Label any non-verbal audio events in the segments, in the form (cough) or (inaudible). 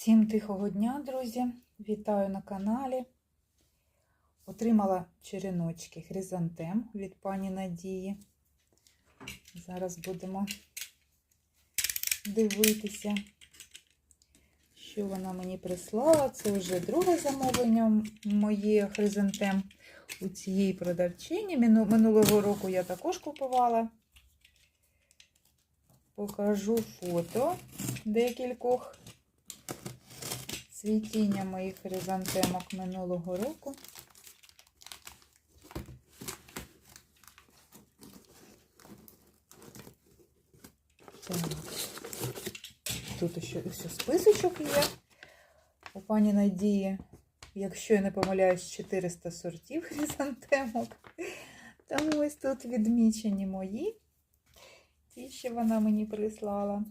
Всім тихого дня, друзі! Вітаю на каналі. Отримала череночки хризантем від пані Надії. Зараз будемо дивитися, що вона мені прислала. Це вже друге замовлення моє хризантем у цієї продавчині. Минулого року я також купувала. Покажу фото декількох цвітіння моїх хризантемок минулого року. Тут ще, ще списочок є у пані Надії. Якщо я не помиляюсь, 400 сортів хризантемок. Тому ось тут відмічені мої. Ті, що вона мені прислала.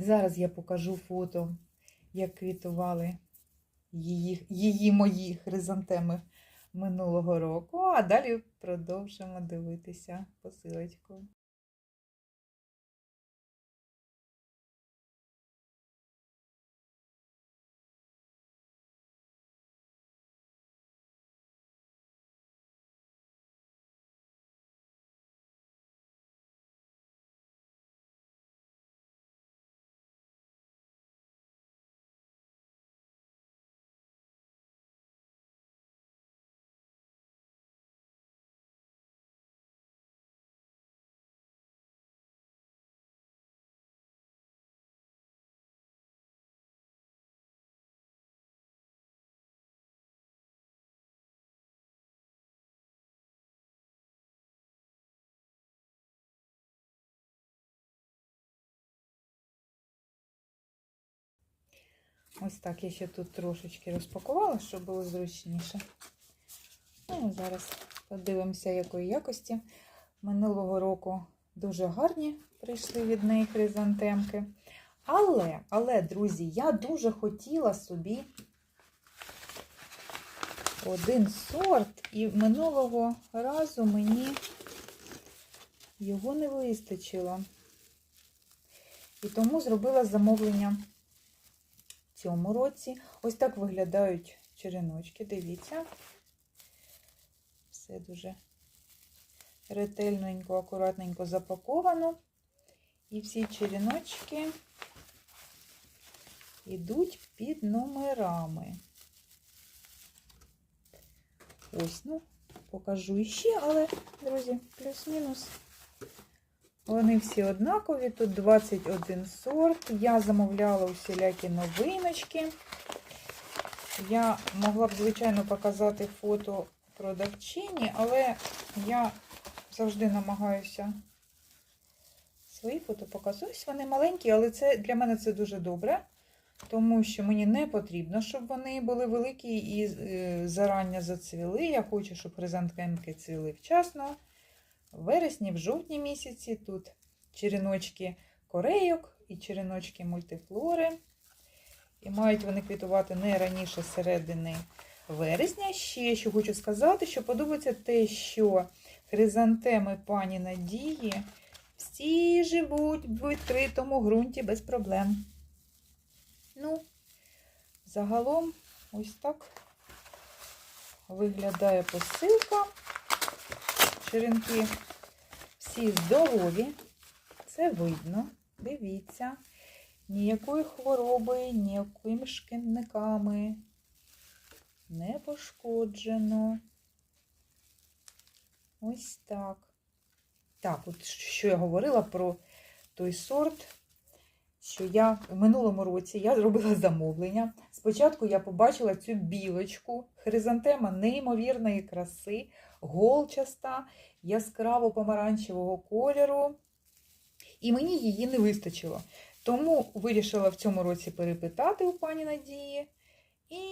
Зараз я покажу фото як квітували її, її мої хризантеми минулого року, а далі продовжимо дивитися посилочку. Ось так я ще тут трошечки розпакувала, щоб було зручніше. Ну, зараз подивимося, якої якості. Минулого року дуже гарні прийшли від неї хризантемки. Але, але, друзі, я дуже хотіла собі один сорт, і минулого разу мені його не вистачило. І тому зробила замовлення цьому році. Ось так виглядають череночки, дивіться. Все дуже ретельненько, акуратненько запаковано. І всі череночки йдуть під номерами. Ось, ну, покажу іще, але, друзі, плюс-мінус. Вони всі однакові, тут 21 сорт. Я замовляла усілякі новиночки. Я могла б, звичайно, показати фото продавчині, але я завжди намагаюся свої фото показувати. Ось Вони маленькі, але це для мене це дуже добре, тому що мені не потрібно, щоб вони були великі і е, зарання зацвіли. Я хочу, щоб хризантемки цвіли вчасно. В вересні, в жовтні місяці тут череночки корейок і череночки мультифлори. І мають вони квітувати не раніше середини вересня. Ще що хочу сказати, що подобається те, що хризантеми пані Надії всі живуть в відкритому ґрунті без проблем. Ну, загалом, ось так виглядає посилка. Черенки всі здорові, це видно. Дивіться, ніякої хвороби, ніякими шкідниками не пошкоджено. Ось так. Так, от що я говорила про той сорт, що я в минулому році я зробила замовлення. Спочатку я побачила цю білочку, хризантема неймовірної краси, голчаста, яскраво помаранчевого кольору. І мені її не вистачило. Тому вирішила в цьому році перепитати у пані Надії. І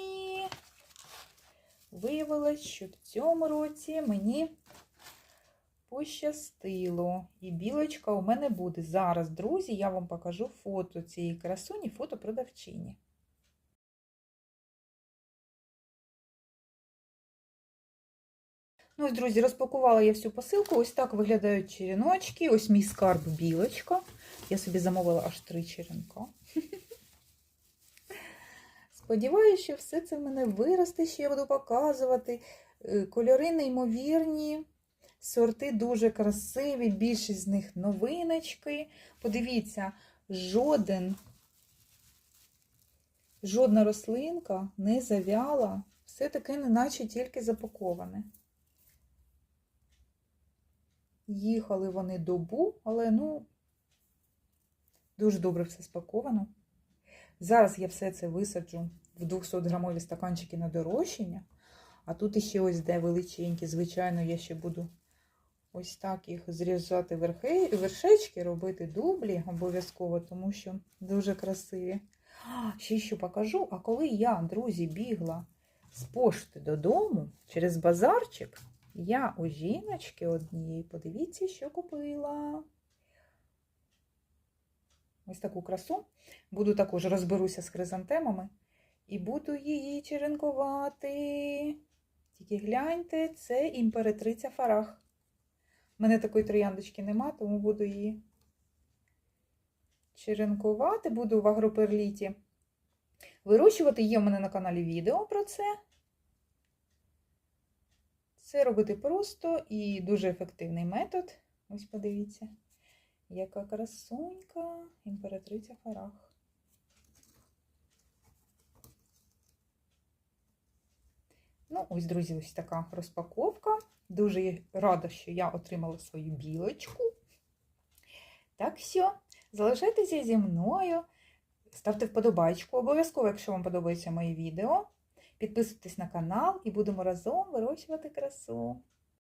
виявилось, що в цьому році мені пощастило. І білочка у мене буде. Зараз, друзі, я вам покажу фото цієї красуні, фото продавчині. Ну, ось, друзі, розпакувала я всю посилку. Ось так виглядають черіночки. Ось мій скарб білочка. Я собі замовила аж три черенка. (laughs) Сподіваюся, що все це в мене виросте, ще я буду показувати. Е, Кольори неймовірні, сорти дуже красиві, більшість з них новиночки. Подивіться, жоден, жодна рослинка не завяла, все таке, неначе тільки запаковане. Їхали вони добу, але ну, дуже добре все спаковано. Зараз я все це висаджу в 200 грамові стаканчики на дорощення. А тут іще ось де величенькі. Звичайно, я ще буду ось так їх зрізати верхи, вершечки, робити дублі обов'язково, тому що дуже красиві. А, ще що покажу. А коли я, друзі, бігла з пошти додому через базарчик, я у жіночки однієї, подивіться, що купила. Ось таку красу. Буду також розберуся з хризантемами і буду її черенкувати. Тільки гляньте, це імператриця Фарах. У мене такої трояндочки нема, тому буду її черенкувати. Буду в агроперліті вирощувати. Є в мене на каналі відео про це. Це робити просто і дуже ефективний метод. Ось подивіться, яка красунька імператриця Фарах. Ну, ось, друзі, ось така розпаковка. Дуже рада, що я отримала свою білочку. Так все. залишайтеся зі мною, ставте вподобайку обов'язково, якщо вам подобається моє відео. Підписуйтесь на канал і будемо разом вирощувати красу.